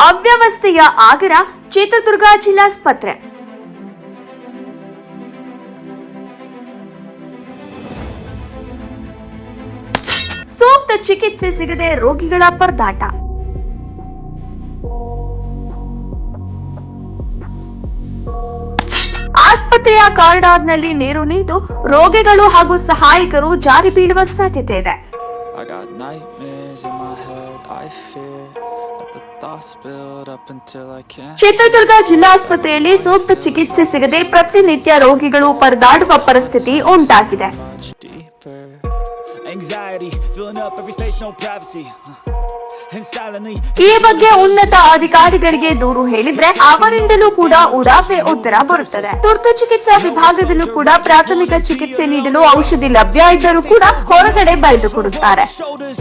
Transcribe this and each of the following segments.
ಅವ್ಯವಸ್ಥೆಯ ಆಗರ ಚಿತ್ರದುರ್ಗ ಜಿಲ್ಲಾಸ್ಪತ್ರೆ. ಸೂಕ್ತ ಚಿಕಿತ್ಸೆ ಸಿಗದೆ ರೋಗಿಗಳ ಪರದಾಟ. ಆಸ್ಪತ್ರೆಯ ಕಾರಿಡಾರ್ನಲ್ಲಿ ನೀರು ನಿಂತು ರೋಗಿಗಳು ಹಾಗೂ ಸಹಾಯಕರು ಜಾರಿ ಬೀಳುವ ಸಾಧ್ಯತೆ ಇದೆ. ಚಿತ್ರದುರ್ಗ ಜಿಲ್ಲಾಸ್ಪತ್ರೆಯಲ್ಲಿ ಸೂಕ್ತ ಚಿಕಿತ್ಸೆ ಸಿಗದೆ ಪ್ರತಿನಿತ್ಯ ರೋಗಿಗಳು ಪರದಾಡುವ ಪರಿಸ್ಥಿತಿ ಉಂಟಾಗಿದೆ. ಈ ಬಗ್ಗೆ ಉನ್ನತ ಅಧಿಕಾರಿಗಳಿಗೆ ದೂರು ಹೇಳಿದ್ರೆ ಅವರಿಂದಲೂ ಕೂಡ ಉಡಾಫೆ ಉತ್ತರ ಬರುತ್ತದೆ. ತುರ್ತು ಚಿಕಿತ್ಸಾ ವಿಭಾಗದಲ್ಲೂ ಕೂಡ ಪ್ರಾಥಮಿಕ ಚಿಕಿತ್ಸೆ ನೀಡಲು ಔಷಧಿ ಲಭ್ಯ ಇದ್ದರೂ ಕೂಡ ಹೊರಗಡೆ ಬರೆದು ಕೊಡುತ್ತಾರೆ. Shoulders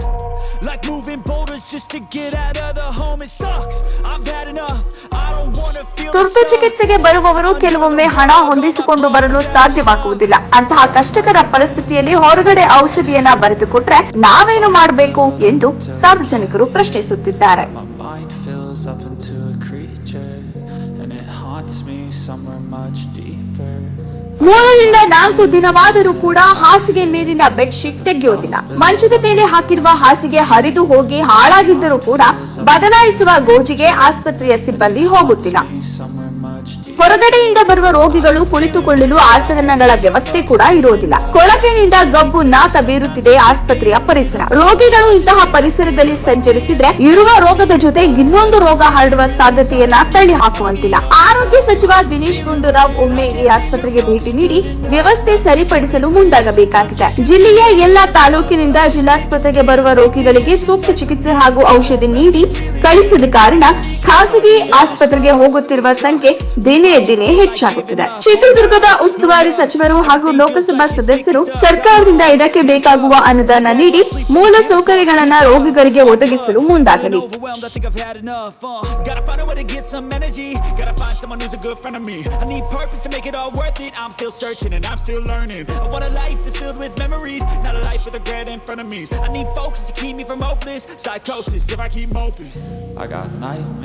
like moving boulders just to get out of the home. It sucks. I've had enough. ತುರ್ತು ಚಿಕಿತ್ಸೆಗೆ ಬರುವವರು ಕೆಲವೊಮ್ಮೆ ಹಣ ಹೊಂದಿಸಿಕೊಂಡು ಬರಲು ಸಾಧ್ಯವಾಗುವುದಿಲ್ಲ ಅಂತಹ ಕಷ್ಟಕರ ಪರಿಸ್ಥಿತಿಯಲ್ಲಿ ಹೊರಗಡೆ ಔಷಧಿಯನ್ನ ಬರೆದುಕೊಟ್ರೆ ನಾವೇನು ಮಾಡಬೇಕು ಎಂದು ಸಾರ್ವಜನಿಕರು ಪ್ರಶ್ನಿಸುತ್ತಿದ್ದಾರೆ ಮೂರರಿಂದ ನಾಲ್ಕು ದಿನವಾದರೂ ಕೂಡ ಹಾಸಿಗೆ ಮೇಲಿನ ಬೆಡ್ಶೀಟ್ ತೆಗೆಯೋದಿಲ್ಲ ಮಂಚದ ಮೇಲೆ ಹಾಕಿರುವ ಹಾಸಿಗೆ ಹರಿದು ಹೋಗಿ ಹಾಳಾಗಿದ್ದರೂ ಕೂಡ ಬದಲಾಯಿಸುವ ಗೋಜಿಗೆ ಆಸ್ಪತ್ರೆಯ ಸಿಬ್ಬಂದಿ ಹೋಗುತ್ತಿಲ್ಲ. ಹೊರಗಡೆಯಿಂದ ಬರುವ ರೋಗಿಗಳು ಕುಳಿತುಕೊಳ್ಳಲು ಆಸನಗಳ ವ್ಯವಸ್ಥೆ ಕೂಡ ಇರುವುದಿಲ್ಲ. ಕೊಳಕಿನಿಂದ ಗಬ್ಬು ನಾತ ಬೀರುತ್ತಿದೆ ಆಸ್ಪತ್ರೆಯ ಪರಿಸರ. ರೋಗಿಗಳು ಇಂತಹ ಪರಿಸರದಲ್ಲಿ ಸಂಚರಿಸಿದ್ರೆ ಇರುವ ರೋಗದ ಜೊತೆ ಇನ್ನೊಂದು ರೋಗ ಹರಡುವ ಸಾಧ್ಯತೆಯನ್ನ ತಳ್ಳಿ ಹಾಕುವಂತಿಲ್ಲ ಆರೋಗ್ಯ ಸಚಿವ ದಿನೇಶ್ ಗುಂಡೂರಾವ್ ಒಮ್ಮೆ ಈ ಆಸ್ಪತ್ರೆಗೆ ಭೇಟಿ ನೀಡಿ ವ್ಯವಸ್ಥೆ ಸರಿಪಡಿಸಲು ಮುಂದಾಗಬೇಕಾಗಿದೆ. ಜಿಲ್ಲೆಯ ಎಲ್ಲಾ ತಾಲೂಕಿನಿಂದ ಜಿಲ್ಲಾಸ್ಪತ್ರೆಗೆ ಬರುವ ರೋಗಿಗಳಿಗೆ ಸೂಕ್ತ ಚಿಕಿತ್ಸೆ ಹಾಗೂ ಔಷಧಿ ನೀಡಿ ಕಳಿಸಿದ ಕಾರಣ ಖಾಸಗಿ ಆಸ್ಪತ್ರೆಗೆ ಹೋಗುತ್ತಿರುವ ಸಂಖ್ಯೆ ದಿನೇ ದಿನೇ ಹೆಚ್ಚಾಗುತ್ತಿದೆ. ಚಿತ್ರದುರ್ಗದ ಉಸ್ತುವಾರಿ ಸಚಿವರು ಹಾಗೂ ಲೋಕಸಭಾ ಸದಸ್ಯರು ಸರ್ಕಾರದಿಂದ ಇದಕ್ಕೆ ಬೇಕಾಗುವ ಅನುದಾನ ನೀಡಿ ಮೂಲ ಸೌಕರ್ಯಗಳನ್ನ ರೋಗಿಗಳಿಗೆ ಒದಗಿಸಲು ಮುಂದಾಗಲಿ.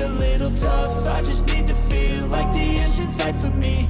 a little tough. I just need to feel like the end's in sight for me.